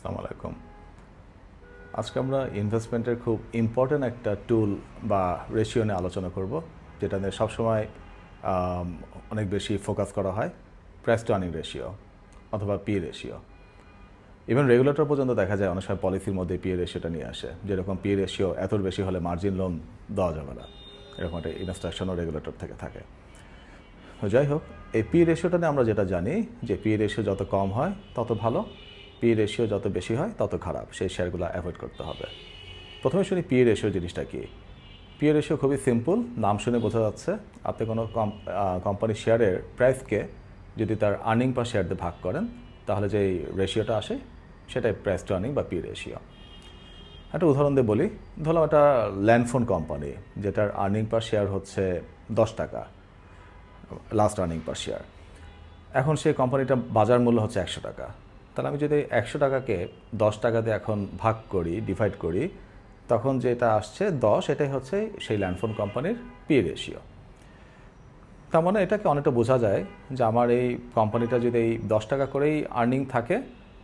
আসসালামু আলাইকুম। আজকে আমরা ইনভেস্টমেন্টের খুব ইম্পর্ট্যান্ট একটা টুল বা রেশিও নিয়ে আলোচনা করব, যেটা নিয়ে সবসময় অনেক বেশি ফোকাস করা হয় প্রাইস টু আর্নিং রেশিও অথবা পি রেশিও ইভেন রেগুলেটর পর্যন্ত দেখা যায় অনেক সময় পলিসির মধ্যে পি রেশিওটা নিয়ে আসে, যেরকম পি রেশিও এত বেশি হলে মার্জিন লোন দেওয়া যাবে না, এরকম একটা ইনস্ট্রাকশনও রেগুলেটর থেকে থাকে। যাই হোক, এই পি রেশিওটা নিয়ে আমরা যেটা জানি যে পি রেশিও যত কম হয় তত ভালো পি রেশিও যত বেশি হয়, তত খারাপ। সেই শেয়ারগুলো অ্যাভয়েড করতে হবে। প্রথমে শুনি পি রেশিও জিনিসটা কি? পি রেশিও খুবই সিম্পল নাম শুনে বোঝা যাচ্ছে। আপনি কোনো কোম্পানির শেয়ারের প্রাইসকে যদি তার আর্নিং পার শেয়ার দিয়ে ভাগ করেন, তাহলে যে রেশিওটা আসে, সেটাই প্রাইস টু আর্নিং বা পি রেশিও একটা উদাহরণ দিয়ে বলি। ধরলাম একটা ল্যান্ডফোন কোম্পানি যেটার আর্নিং পার শেয়ার হচ্ছে দশ টাকা লাস্ট আর্নিং পার শেয়ার এখন সেই কোম্পানিটা বাজার মূল্য হচ্ছে একশো টাকা। তাহলে আমি যদি একশো টাকাকে দশ টাকাতে এখন ভাগ করি ডিভাইড করি, তখন যেটা আসছে দশ, এটাই হচ্ছে সেই ল্যান্ডফোন কোম্পানির পি রেশিও তার মানে এটাকে অনেকটা বোঝা যায় যে আমার এই কোম্পানিটা যদি এই দশ টাকা করেই আর্নিং থাকে,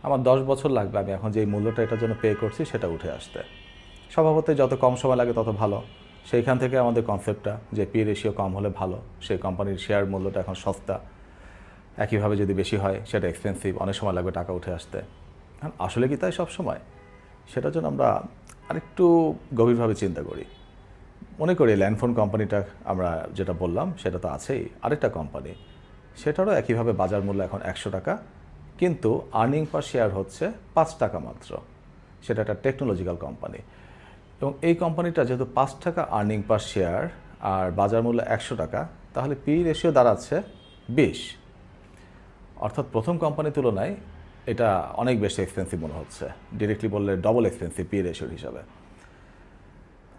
আমার দশ বছর লাগবে আমি এখন যে মূল্যটা এটার জন্য পে করছি সেটা উঠে আসতে। স্বভাবতই যত কম সময় লাগে তত ভালো। সেইখান থেকে আমাদের কনসেপ্টটা যে পি রেশিও কম হলে ভালো, সেই কোম্পানির শেয়ার মূল্যটা এখন সস্তা। একইভাবে যদি বেশি হয়, সেটা এক্সপেন্সিভ অনেক সময় লাগবে টাকা উঠে আসতে। এখন আসলে কি তাই সব সময় সেটার জন্য আমরা আরেকটু গভীরভাবে চিন্তা করি। মনে করি ল্যান্ডফোন কোম্পানিটা আমরা যেটা বললাম, সেটা তো আছেই। আরেকটা কোম্পানি, সেটারও একইভাবে বাজার মূল্য এখন একশো টাকা, কিন্তু আর্নিং পার শেয়ার হচ্ছে পাঁচ টাকা মাত্র। সেটা একটা টেকনোলজিক্যাল কোম্পানি এবং এই কোম্পানিটা যেহেতু পাঁচ টাকা আর্নিং পার শেয়ার আর বাজার মূল্য একশো টাকা, তাহলে পি রেশিও দাঁড়াচ্ছে বিশ। অর্থাৎ প্রথম কোম্পানির তুলনায় এটা অনেক বেশি এক্সপেন্সিভ মনে হচ্ছে। ডিরেক্টলি বললে ডবল এক্সপেন্সিভ পি রেশিওর হিসাবে।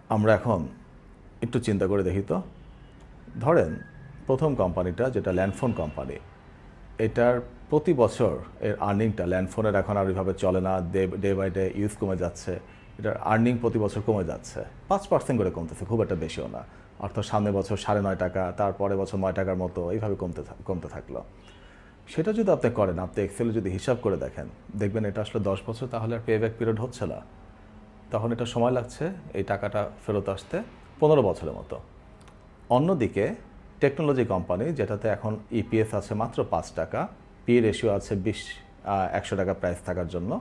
আমরা এখন একটু চিন্তা করে দেখি তো। ধরেন, প্রথম কোম্পানিটা যেটা ল্যান্ডফোন কোম্পানি এটার প্রতি বছর এর আর্নিংটা ল্যান্ডফোনের এখন আর ওইভাবে চলে না ডে বাই ডে ইউজ কমে যাচ্ছে। এটার আর্নিং প্রতি বছর কমে যাচ্ছে। পাঁচ পার্সেন্ট করে কমতেছে, খুব একটা বেশিও না। অর্থাৎ সামনের বছর সাড়ে নয় টাকা তারপরে বছর নয় টাকার মতো এইভাবে কমতে কমতে থাকল। সেটা যদি আপনি করেন, আপনি এক্সেলে যদি হিসাব করে দেখেন, দেখবেন এটা আসলে দশ বছর, তাহলে আর পে ব্যাক পিরিয়ড হচ্ছে না। তখন এটা সময় লাগছে, এই টাকাটা ফেরত আসতে পনেরো বছরের মতো। অন্যদিকে টেকনোলজি কোম্পানি যেটাতে এখন ইপিএস আছে মাত্র পাঁচ টাকা পি রেশিও আছে বিশ একশো টাকা প্রাইস থাকার জন্য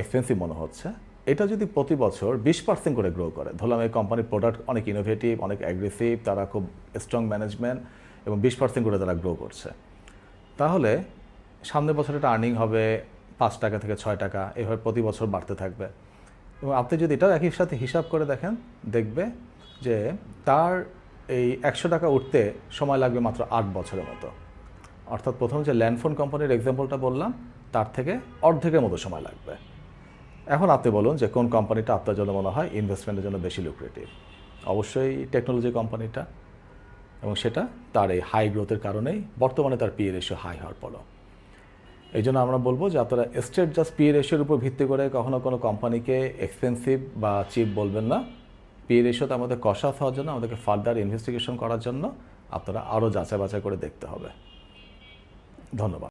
এক্সপেন্সিভ মনে হচ্ছে। এটা যদি প্রতি বছর বিশ পার্সেন্ট করে গ্রো করে, ধরলাম এই কোম্পানির প্রোডাক্ট অনেক ইনোভেটিভ অনেক অ্যাগ্রেসিভ তারা খুব স্ট্রং ম্যানেজমেন্ট এবং বিশ পার্সেন্ট করে তারা গ্রো করছে। তাহলে সামনের বছর এটা আর্নিং হবে পাঁচ টাকা থেকে ছয় টাকা, এভাবে প্রতি বছর বাড়তে থাকবে। এবং আপনি যদি এটাও একই সাথে হিসাব করে দেখেন, দেখবে যে তার এই একশো টাকা উঠতে সময় লাগবে মাত্র আট বছরের মতো। অর্থাৎ প্রথম যে ল্যান্ডফোন কোম্পানির এক্সাম্পলটা বললাম, তার থেকে অর্ধেকের মতো সময় লাগবে। এখন আপনি বলুন যে কোন কোম্পানিটা আপনার জন্য মনে হয় ইনভেস্টমেন্টের জন্য বেশি লুক্রেটিভ অবশ্যই টেকনোলজি কোম্পানিটা। এবং সেটা তার এই হাই গ্রোথের কারণেই বর্তমানে তার পিএ রেশিও হাই হওয়ার পরও এই জন্য আমরা বলব যে আপনারা স্টেট জাস্ট পিএ রেশিওর উপর ভিত্তি করে কখনো কোনো কোম্পানিকে এক্সপেন্সিভ বা চিপ বলবেন না। পিএ রেশিওতে আমাদের কষাস হওয়ার জন্য, আমাদেরকে ফার্দার ইনভেস্টিগেশন করার জন্য আপনারা আরও যাচাই বাছাই করে দেখতে হবে। ধন্যবাদ।